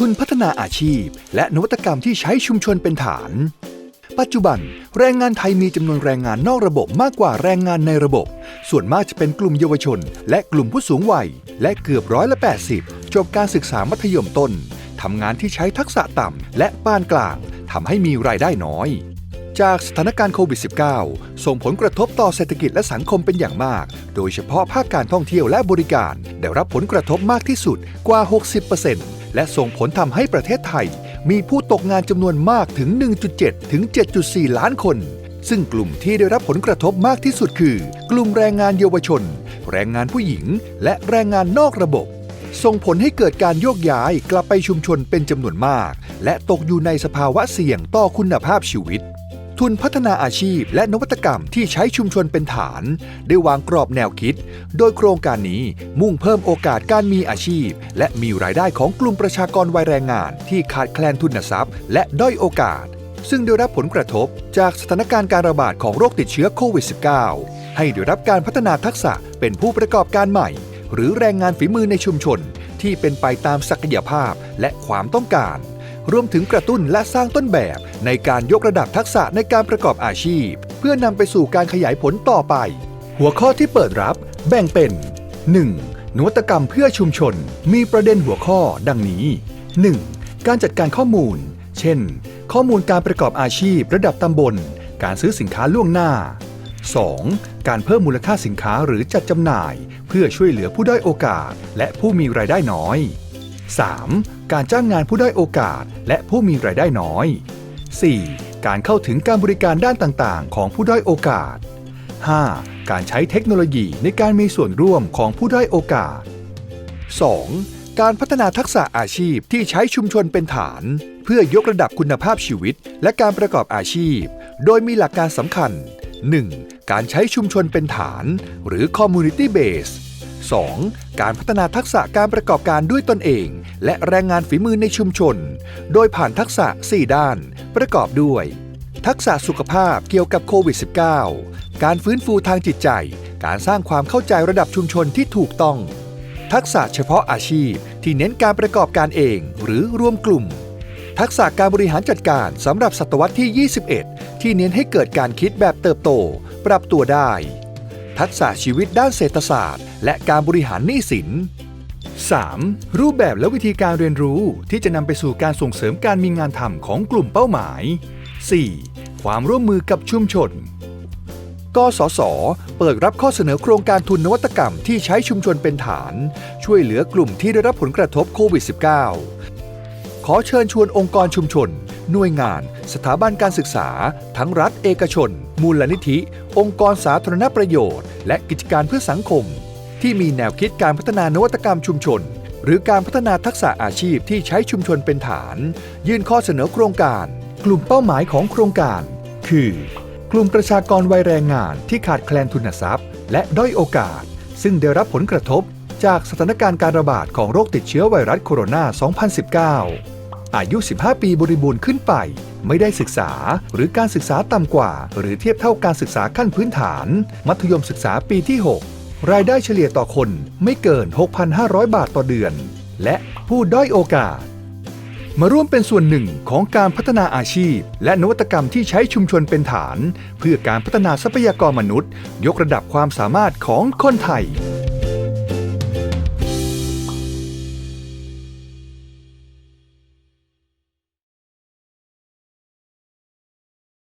ทุนพัฒนาอาชีพ และนวัตกรรมที่ใช้ชุมชนเป็นฐาน ปัจจุบัน แรงงานไทยมีจำนวนแรงงานนอกระบบมากกว่าแรงงานในระบบ ส่วนมากจะเป็นกลุ่มเยาวชน และกลุ่มผู้สูงวัย และเกือบร้อยละ 80 จบการศึกษามัธยมต้นทำงานที่ใช้ทักษะต่ำและปานกลางทำให้มีรายได้น้อย จากสถานการณ์โควิด -19 ส่งผลกระทบต่อเศรษฐกิจและสังคมเป็นอย่างมาก โดยเฉพาะภาคการท่องเที่ยวและบริการ ได้รับผลกระทบมากที่สุดกว่า 60% และส่งผลทำให้ประเทศไทย มีผู้ตกงานจำนวนมากถึง 1.7 ถึง 7.4 ล้านคน ซึ่งกลุ่มที่ได้รับผลกระทบมากที่สุดคือ กลุ่มแรงงานเยาวชน แรงงานผู้หญิง และแรงงานนอกระบบ ส่งผลให้เกิดการโยกย้ายกลับไปชุมชนเป็นจำนวนมาก และตกอยู่ในสภาวะเสี่ยงต่อคุณภาพชีวิต ทุนพัฒนาอาชีพและนวัตกรรมที่ใช้ชุมชนเป็นฐาน ได้วางกรอบแนวคิด โดยโครงการนี้มุ่งเพิ่มโอกาสการมีอาชีพ และมีรายได้ของกลุ่มประชากรวัยแรงงาน ที่ขาดแคลนทุนทรัพย์ และด้อยโอกาส ซึ่งได้รับผลกระทบจากสถานการณ์การระบาดของโรคติดเชื้อโควิด -19 ให้ได้รับการพัฒนาทักษะเป็นผู้ประกอบการใหม่ หรือแรงงานฝีมือในชุมชน ที่เป็นไปตามศักยภาพและความต้องการ รวมถึงกระตุ้นและสร้างต้นแบบในการยกระดับทักษะในการประกอบอาชีพ เพื่อนำไปสู่การขยายผลต่อไป หัวข้อที่เปิดรับแบ่งเป็น 1. นวัตกรรมเพื่อชุมชน มีประเด็นหัวข้อดังนี้ 1. การจัดการข้อมูล เช่น ข้อมูลการประกอบอาชีพระดับตำบล การซื้อสินค้าล่วงหน้า 2. การเพิ่มมูลค่าสินค้าหรือจัดจำหน่าย เพื่อช่วยเหลือผู้ด้อยโอกาส และผู้มีรายได้น้อย 3. การจ้างงานผู้ด้อยโอกาส และผู้มีรายได้น้อย 4. การเข้าถึงการบริการด้านต่างๆ ของผู้ด้อยโอกาส 5. การใช้เทคโนโลยีในการมีส่วนร่วมของผู้ด้อยโอกาส 2. การพัฒนาทักษะอาชีพที่ใช้ชุมชนเป็นฐาน เพื่อยกระดับคุณภาพชีวิต และการประกอบอาชีพ โดยมีหลักการสำคัญ 1. การใช้ชุมชนเป็นฐาน หรือ community base 2. การพัฒนาทักษะการประกอบการด้วยตนเอง และแรงงานฝีมือในชุมชน โดยผ่านทักษะ 4 ด้าน ประกอบด้วย ทักษะสุขภาพเกี่ยวกับโควิด -19 การฟื้นฟูทางจิตใจ การสร้างความเข้าใจระดับชุมชนที่ถูกต้อง ทักษะเฉพาะอาชีพที่เน้นการประกอบการเองหรือร่วมกลุ่ม ทักษะการบริหารจัดการสำหรับศตวรรษที่ 21 ที่เน้นให้เกิดการคิดแบบเติบโต ปรับตัวได้ ทักษะชีวิตด้านเศรษฐศาสตร์ และการบริหารหนี้สิน 3. รูปแบบและวิธีการเรียนรู้ที่จะนำไปสู่การส่งเสริมการมีงานทำของกลุ่มเป้าหมาย 4. ความร่วมมือกับชุมชน กสศเปิดรับข้อเสนอโครงการทุนนวัตกรรมที่ใช้ชุมชนเป็นฐาน ช่วยเหลือกลุ่มที่ได้รับผลกระทบโควิด -19 ขอเชิญชวนองค์กรชุมชน หน่วยงาน สถาบันการศึกษา ทั้งรัฐเอกชน มูลนิธิ องค์กรสาธารณประโยชน์ และกิจการเพื่อสังคม ที่มีแนวคิดการพัฒนานวัตกรรมชุมชน หรือการพัฒนาทักษะอาชีพที่ใช้ชุมชนเป็นฐาน ยื่นข้อเสนอโครงการ กลุ่มเป้าหมายของโครงการ คือ กลุ่มประชากรวัยแรงงานที่ขาดแคลนทุนทรัพย์ และด้อยโอกาส ซึ่งได้รับผลกระทบจากสถานการณ์การระบาดของโรคติดเชื้อไวรัสโคโรนา 2019 อายุ 15 ปีบริบูรณ์ขึ้นไป ไม่ได้ศึกษาหรือการศึกษาต่ำกว่า หรือเทียบเท่าการศึกษาขั้นพื้นฐาน มัธยมศึกษาปีที่ 6 รายได้เฉลี่ยต่อคนไม่เกิน 6,500 บาทต่อเดือน และผู้ด้อยโอกาส มาร่วมเป็นส่วนหนึ่งของการพัฒนาอาชีพ และนวัตกรรมที่ใช้ชุมชนเป็นฐาน เพื่อการพัฒนาทรัพยากรมนุษย์ ยกระดับความสามารถของคนไทย